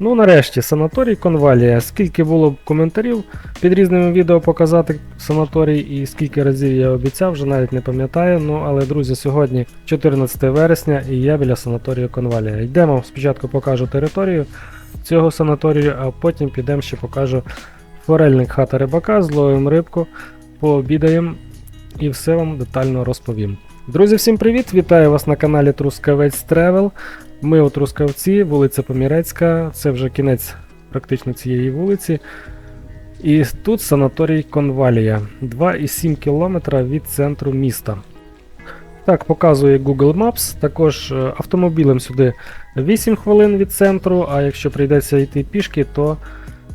Ну, нарешті, санаторій Конвалія. Скільки було коментарів під різними відео показати санаторій і скільки разів я обіцяв, вже навіть не пам'ятаю. Ну, але, друзі, сьогодні 14 вересня і я біля санаторію Конвалія. Йдемо, спочатку покажу територію цього санаторію, а потім підемо ще покажу форельник хата рибака, зловимо рибку, пообідаємо і все вам детально розповім. Друзі, всім привіт! Вітаю вас на каналі Трускавець Тревел. Ми у Трускавці, вулиця Помірецька, це вже кінець практично цієї вулиці. І тут санаторій Конвалія, 2,7 км від центру міста. Так, показує Google Maps. Також е, автомобілем сюди 8 хвилин від центру, а якщо прийдеться йти пішки, то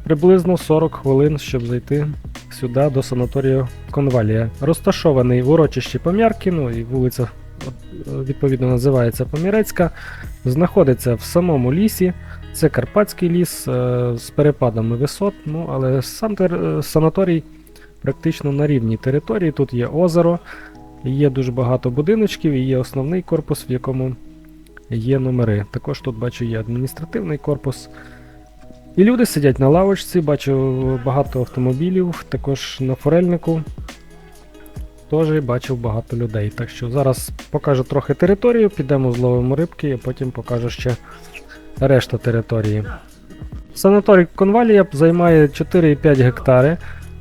приблизно 40 хвилин, щоб зайти сюди до санаторію Конвалія. Розташований в урочищі Пом'ярки, ну і вулиця відповідно називається Помірецька. Знаходиться в самому лісі. Це Карпатський ліс е, з перепадами висот, ну але сам е, санаторій практично на рівній території. Тут є озеро, є дуже багато будиночків і є основний корпус, в якому є номери. Також тут бачу є адміністративний корпус. І люди сидять на лавочці, бачу багато автомобілів, також на форельнику. Теж бачив багато людей. Так що зараз покажу трохи територію, підемо зловимо рибки, а потім покажу ще решта території. Санаторій Конвалія займає 4,5 гектари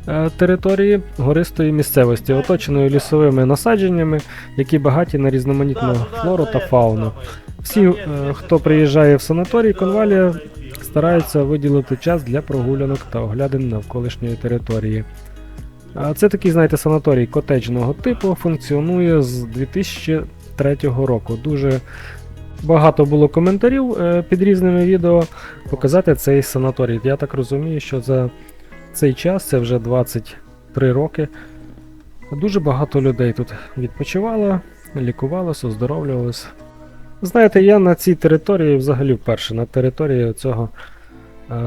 е, території гористої місцевості, оточеної лісовими насадженнями, які багаті на різноманітну флору та фауну. Всі, е, хто приїжджає в санаторій Конвалія, стараються виділити час для прогулянок та оглядин навколишньої території. Це такий, знаєте, санаторій котеджного типу, функціонує з 2003 року. Дуже багато було коментарів е, під різними відео показати цей санаторій. Я так розумію, що за цей час, це вже 23 роки, дуже багато людей тут відпочивало, лікувалося, оздоровлювалося. Знаєте, я на цій території взагалі вперше, на території цього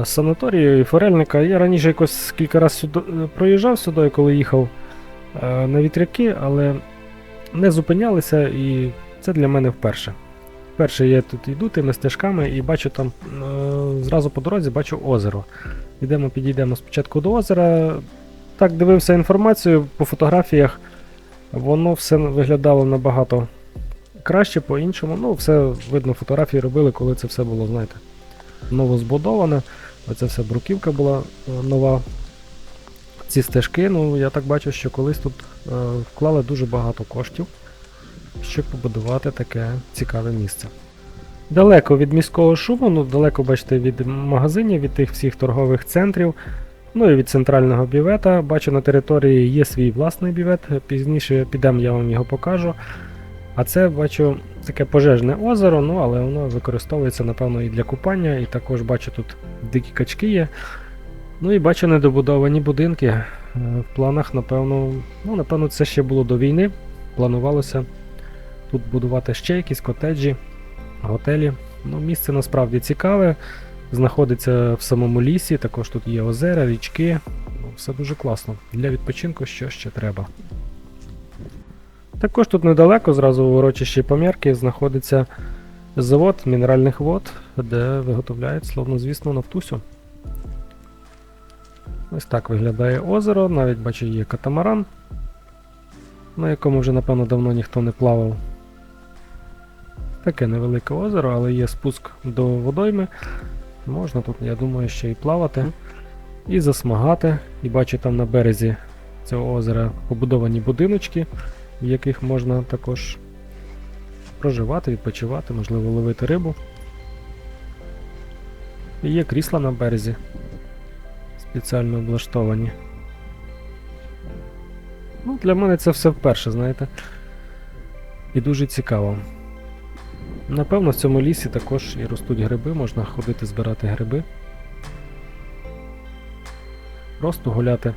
санаторію і форельника. Я раніше якось кілька разів сюди, е, проїжджав сюди, коли їхав е, на вітряки, але не зупинялися, і це для мене вперше. Вперше я тут йду тими стежками і бачу там е, зразу по дорозі бачу озеро. Йдемо, підійдемо спочатку до озера. Так, дивився інформацію по фотографіях. Воно все виглядало набагато краще по-іншому. Ну, все видно, фотографії робили, коли це все було, знаєте, новозбудоване. Оце вся бруківка була е, нова. Ці стежки, ну я так бачу, що колись тут е, вклали дуже багато коштів, щоб побудувати таке цікаве місце. Далеко від міського шуму, ну далеко, бачите, від магазинів, від тих всіх торгових центрів, ну і від центрального бівета. Бачу, на території є свій власний бівет. Пізніше підемо, я вам його покажу. А це бачу таке пожежне озеро, ну але воно використовується, напевно, і для купання, і також бачу тут дикі качки є. Ну і бачу недобудовані будинки. Е, В планах, напевно, ну, напевно, це ще було до війни. Планувалося тут будувати ще якісь котеджі, готелі. Ну, місце насправді цікаве. Знаходиться в самому лісі, також тут є озера, річки. Ну, все дуже класно. Для відпочинку що ще треба. Також тут недалеко, зразу у урочищі Помірки, знаходиться завод мінеральних вод, де виготовляють, словно звісно, нафтусю. Ось так виглядає озеро, навіть бачу є катамаран, на якому вже, напевно, давно ніхто не плавав. Таке невелике озеро, але є спуск до водойми. Можна тут, я думаю, ще і плавати, і засмагати. І бачу там на березі цього озера побудовані будиночки, в яких можна також проживати, відпочивати, можливо, ловити рибу. І є крісла на березі, спеціально облаштовані. Ну, для мене це все вперше, знаєте. І дуже цікаво. Напевно, в цьому лісі також і ростуть гриби, можна ходити збирати гриби. Просто гуляти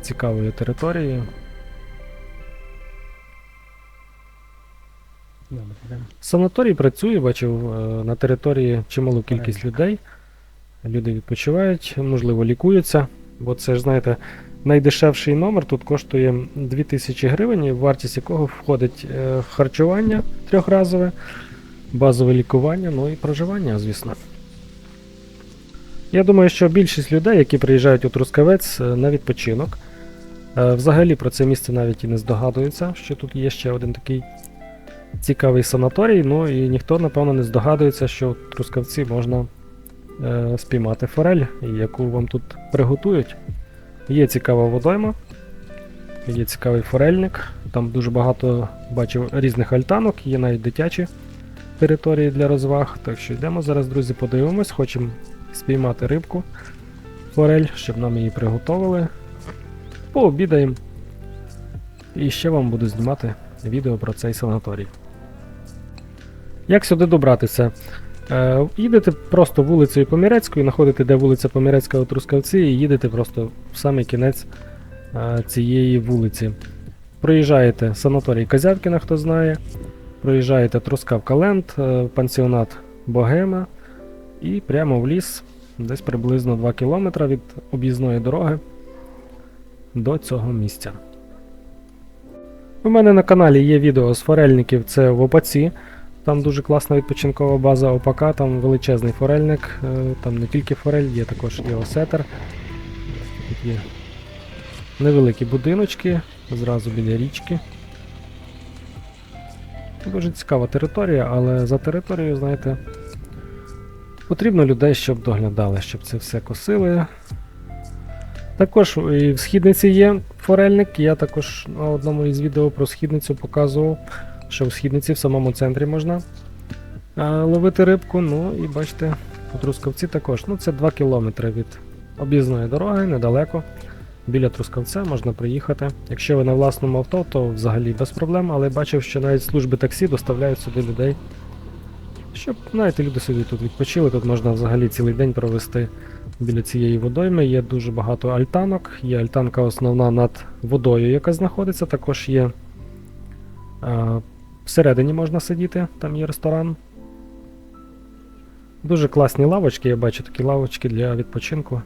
цікавою територією. Санаторій працює, бачив е, на території чималу кількість людей. Люди відпочивають, можливо, лікуються, бо це ж, знаєте, найдешевший номер тут коштує 2000 гривень, вартість якого входить е, харчування трьохразове, базове лікування, ну і проживання, звісно. Я думаю, що більшість людей, які приїжджають у Трускавець е, на відпочинок, взагалі про це місце навіть і не здогадуються, що тут є ще один такий цікавий санаторій. Ну і ніхто, напевно, не здогадується, що Трускавці можна е, спіймати форель, яку вам тут приготують. Є цікава водойма, є цікавий форельник. Там дуже багато бачив різних альтанок, є навіть дитячі території для розваг. Так що йдемо зараз, друзі, подивимось, хочемо спіймати рибку, форель, щоб нам її приготували. Пообідаємо. І ще вам буду знімати відео про цей санаторій. Як сюди добратися? Е, їдете просто вулицею Помірецькою, знаходите, де вулиця Помірецька у Трускавці, і їдете просто в самий кінець е, цієї вулиці. Проїжджаєте санаторій Козявкіна, хто знає. Проїжджаєте Трускавка Ленд, е, пансіонат Богема і прямо в ліс, десь приблизно 2 км від об'їзної дороги до цього місця. У мене на каналі є відео з форельників, це в Опаці. Там дуже класна відпочинкова база Опака, там величезний форельник, е, там не тільки форель, є також і є невеликі будиночки, зразу біля річки. Дуже цікава територія, але за територією, знаєте, потрібно людей, щоб доглядали, щоб це все косили. Також і в східниці є форельник. Я також на одному із відео про східницю показував, що в східниці в самому центрі можна е, ловити рибку. Ну і бачите, у Трускавці також. Ну, це 2 кілометри від об'їзної дороги, недалеко. Біля Трускавця можна приїхати. Якщо ви на власному авто, то взагалі без проблем, але бачив, що навіть служби таксі доставляють сюди людей. Щоб, знаєте, люди собі тут відпочили, тут можна взагалі цілий день провести біля цієї водойми. Є дуже багато альтанок. Є альтанка основна над водою, яка знаходиться. Також є а, всередині можна сидіти, там є ресторан. Дуже класні лавочки, я бачу такі лавочки для відпочинку.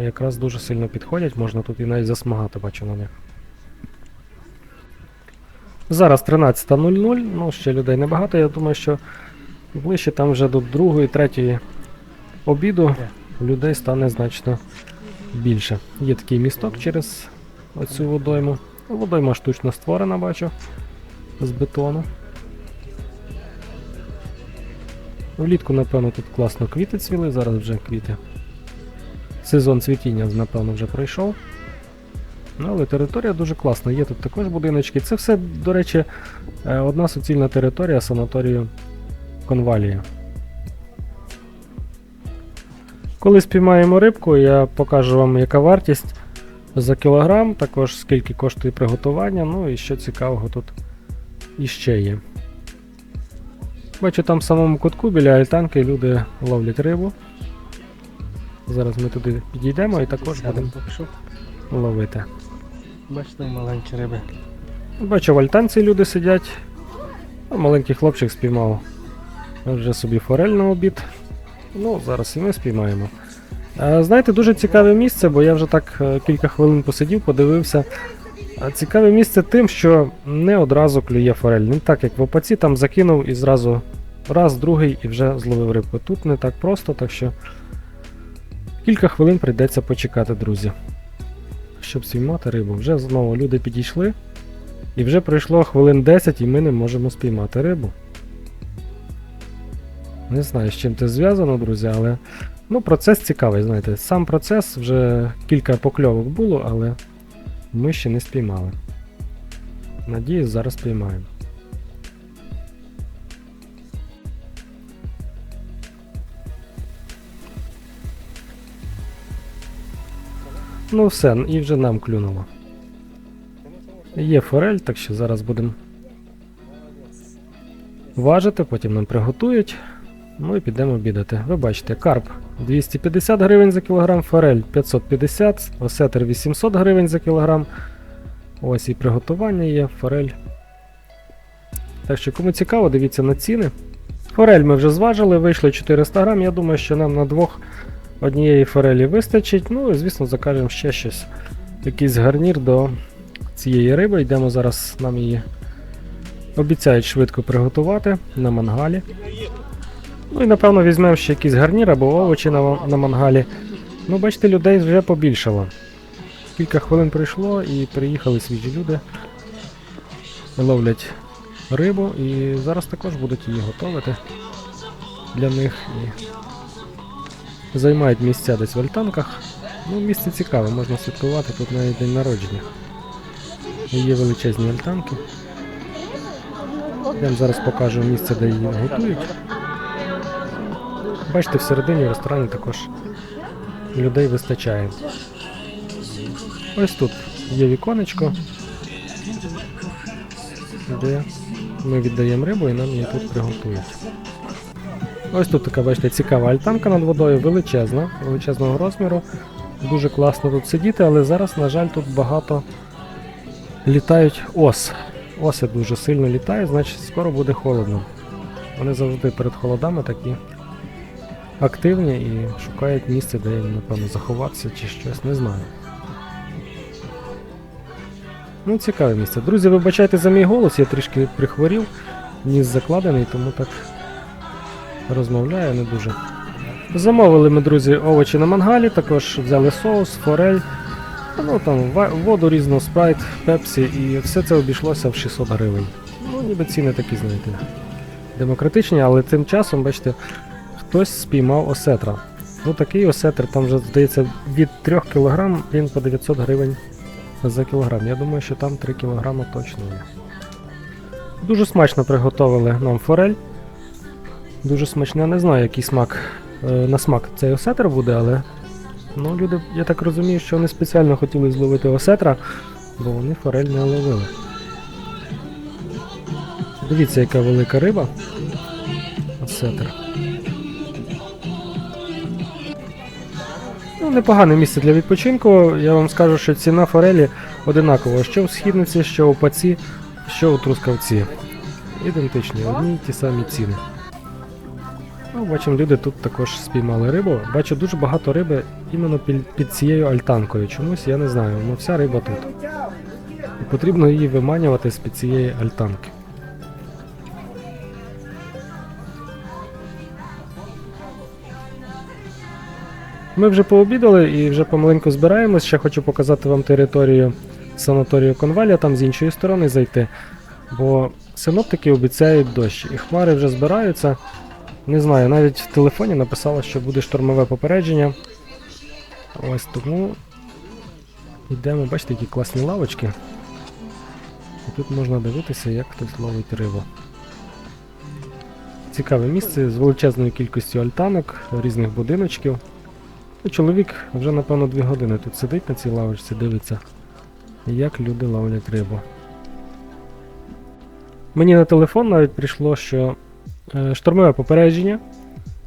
Якраз дуже сильно підходять, можна тут і навіть засмагати, бачу на них. Зараз 13.00, ну ще людей небагато, я думаю, що ближче там вже до 2-3 обіду людей стане значно більше. Є такий місток через оцю водойму. Водойма штучно створена, бачу, з бетону. Влітку, напевно, тут класно квіти цвіли, зараз вже квіти. Сезон цвітіння, напевно, вже пройшов. Ну, але територія дуже класна. Є тут також будиночки. Це все, до речі, е, одна суцільна територія санаторію Конвалія. Коли спіймаємо рибку, я покажу вам, яка вартість за кілограм, також скільки коштує приготування, ну і що цікавого тут іще є. Бачу, там в самому кутку біля альтанки люди ловлять рибу. Зараз ми туди підійдемо і також будемо ловити. Бачите, маленькі риби. Бачу, в альтанці люди сидять. А маленький хлопчик спіймав вже собі форель на обід. Ну, зараз і ми спіймаємо. Е, Знаєте, дуже цікаве місце, бо я вже так е, кілька хвилин посидів, подивився. Цікаве місце тим, що не одразу клює форель. Не так, як в опаці, там закинув і зразу раз, другий і вже зловив рибку. Тут не так просто, так що кілька хвилин прийдеться почекати, друзі. Щоб спіймати рибу. Вже знову люди підійшли. І вже пройшло хвилин 10 і ми не можемо спіймати рибу. Не знаю, з чим це зв'язано, друзі, але ну, процес цікавий, знаєте. Сам процес вже кілька покльовок було, але ми ще не спіймали. Надіюсь, зараз спіймаємо. Ну все, і вже нам клюнуло. Є форель, так що зараз будемо важити, потім нам приготують. Ну і підемо обідати. Ви бачите, карп 250 гривень за кілограм, форель 550, осетер 800 гривень за кілограм. Ось і приготування є, форель. Так що, кому цікаво, дивіться на ціни. Форель ми вже зважили, вийшло 400 грам. Я думаю, що нам на двох однієї форелі вистачить. Ну і звісно закажемо ще щось. Якийсь гарнір до цієї риби. Йдемо зараз, нам її обіцяють швидко приготувати на мангалі. Ну і напевно візьмемо ще якийсь гарнір або овочі на, на мангалі. Ну, бачите, людей вже побільшало. Кілька хвилин пройшло і приїхали свіжі люди. Ловлять рибу і зараз також будуть її готувати для них і займають місця десь в альтанках. Ну, місце цікаве, можна святкувати, тут навіть день народження. Є величезні альтанки. Я вам зараз покажу місце, де її готують. Бачите, всередині в ресторані також людей вистачає. Ось тут є віконечко, де ми віддаємо рибу і нам її тут приготують. Ось тут така, бачите, цікава альтанка над водою, величезна, величезного розміру. Дуже класно тут сидіти, але зараз, на жаль, тут багато літають ос. Оси дуже сильно літають, значить скоро буде холодно. Вони завжди перед холодами такі активні і шукають місце, де їм, напевно, заховатися чи щось, не знаю. Ну, цікаве місце. Друзі, вибачайте за мій голос, я трішки прихворів, ніс закладений, тому так розмовляю не дуже. Замовили ми, друзі, овочі на мангалі, також взяли соус, форель, ну там воду різну, спрайт, пепсі, і все це обійшлося в 600 гривень. Ну, ніби ціни такі, знаєте, демократичні, але тим часом, бачите, хтось спіймав осетра. Ну такий осетр, там вже здається від 3 кг він по 900 гривень за кілограм. Я думаю, що там 3 кг точно є. Дуже смачно приготували нам форель. Дуже смачно, я не знаю, який смак е, на смак цей осетр буде, але ну, люди, я так розумію, що вони спеціально хотіли зловити осетра, бо вони форель не ловили. Дивіться, яка велика риба. Осетр. Ну, непогане місце для відпочинку. Я вам скажу, що ціна форелі одинакова, що в східниці, що у паці, що у трускавці. Ідентичні, одні й ті самі ціни. Ну, бачимо, люди тут також спіймали рибу. Бачу дуже багато риби іменно під, цією альтанкою. Чомусь я не знаю, ну вся риба тут. І потрібно її виманювати з під цієї альтанки. Ми вже пообідали і вже помаленьку збираємось. Ще хочу показати вам територію санаторію Конвалія, там з іншої сторони зайти. Бо синоптики обіцяють дощ, і хмари вже збираються. Не знаю, навіть в телефоні написало, що буде штормове попередження. Ось тому йдемо, бачите, які класні лавочки. І тут можна дивитися, як хтось ловить рибу. Цікаве місце з величезною кількістю альтанок, різних будиночків. Ну, чоловік вже, напевно, дві години тут сидить на цій лавочці, дивиться, як люди ловлять рибу. Мені на телефон навіть прийшло, що е, штормове попередження.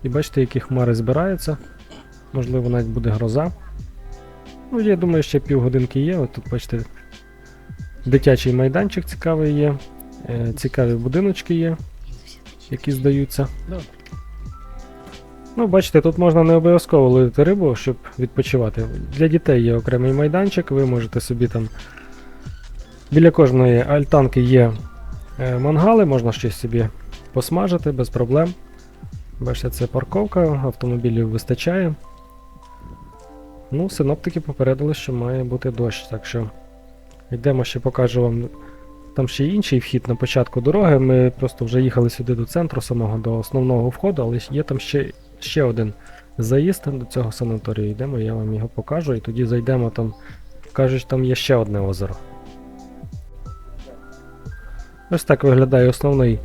І бачите, які хмари збираються. Можливо, навіть буде гроза. Ну, я думаю, ще півгодинки є. От тут, бачите, дитячий майданчик цікавий є. Е, цікаві будиночки є, які здаються. Ну, бачите, тут можна не обов'язково ловити рибу, щоб відпочивати. Для дітей є окремий майданчик, ви можете собі там. Біля кожної альтанки є е, мангали, можна щось собі посмажити без проблем. Бачите, це парковка, автомобілів вистачає. Ну, синоптики попередили, що має бути дощ, так що йдемо ще покажу вам. Там ще інший вхід на початку дороги. Ми просто вже їхали сюди до центру самого, до основного входу, але є там ще, ще один заїзд до цього санаторію. Йдемо, я вам його покажу, і тоді зайдемо там. Кажуть, там є ще одне озеро. Ось так виглядає основний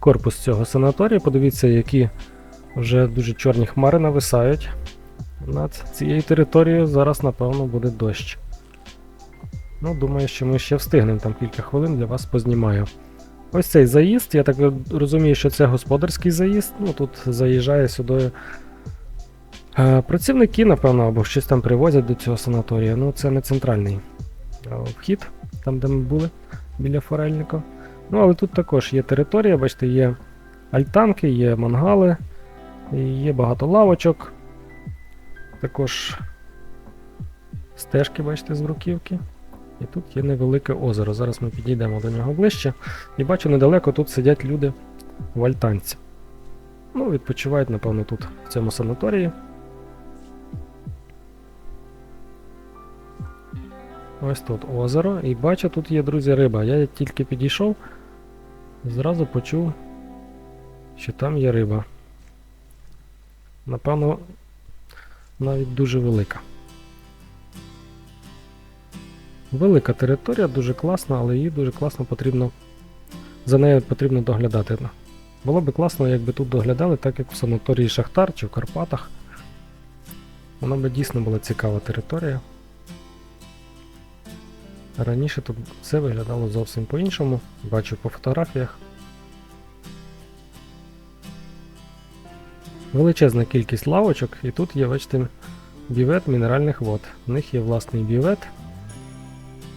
корпус цього санаторію. Подивіться, які вже дуже чорні хмари нависають. Над цією територією зараз, напевно, буде дощ. Ну, думаю, що ми ще встигнемо там кілька хвилин для вас познімаю. Ось цей заїзд, я так розумію, що це господарський заїзд. Ну, тут заїжджає сюди е, працівники, напевно, або щось там привозять до цього санаторія. Ну, це не центральний е, вхід, там, де ми були, біля форельника. Ну, але тут також є територія, бачите, є альтанки, є мангали, є багато лавочок. Також стежки, бачите, з бруківки. І тут є невелике озеро. Зараз ми підійдемо до нього ближче. І бачу, недалеко тут сидять люди в альтанці. Ну, відпочивають, напевно, тут, в цьому санаторії. Ось тут озеро, і бачу, тут є, друзі, риба. Я тільки підійшов, зразу почув, що там є риба. Напевно, навіть дуже велика. Велика територія, дуже класна, але її дуже класно потрібно. За нею потрібно доглядати. Було би класно, якби тут доглядали, так як в санаторії Шахтар чи в Карпатах. Вона би дійсно була цікава територія. Раніше тут все виглядало зовсім по-іншому. Бачу по фотографіях. Величезна кількість лавочок, і тут є, бачите, бівет мінеральних вод. У них є власний бівет.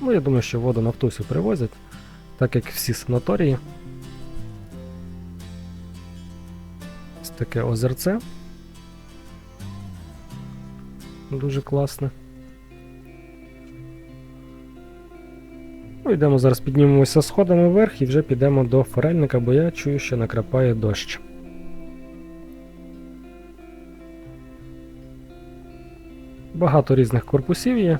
Ну, я думаю, що воду Нафтусю привозять, так як всі санаторії. Ось таке озерце. Дуже класне. Ну, йдемо зараз піднімемося сходами вверх і вже підемо до форельника, бо я чую, що накрапає дощ. Багато різних корпусів є.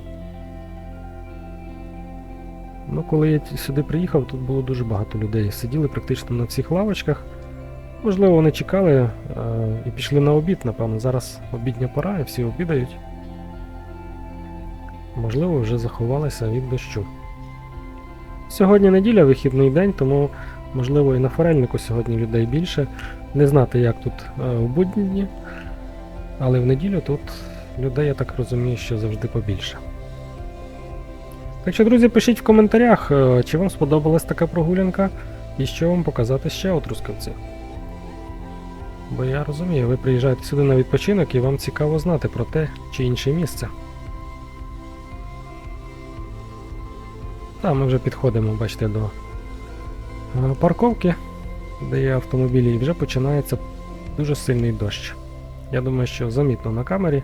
Ну, коли я сюди приїхав, тут було дуже багато людей. Сиділи практично на всіх лавочках. Можливо, вони чекали е, і пішли на обід, напевно. Зараз обідня пора і всі обідають. Можливо, вже заховалися від дощу. Сьогодні неділя, вихідний день, тому, можливо, і на форельнику сьогодні людей більше. Не знати, як тут е, в будні дні. Але в неділю тут людей, я так розумію, що завжди побільше. Так що, друзі, пишіть в коментарях, е, чи вам сподобалась така прогулянка і що вам показати ще у Трускавці. Бо я розумію, ви приїжджаєте сюди на відпочинок і вам цікаво знати про те чи інше місце. Та, ми вже підходимо, бачите, до е, парковки, де є автомобілі, і вже починається дуже сильний дощ. Я думаю, що замітно на камері.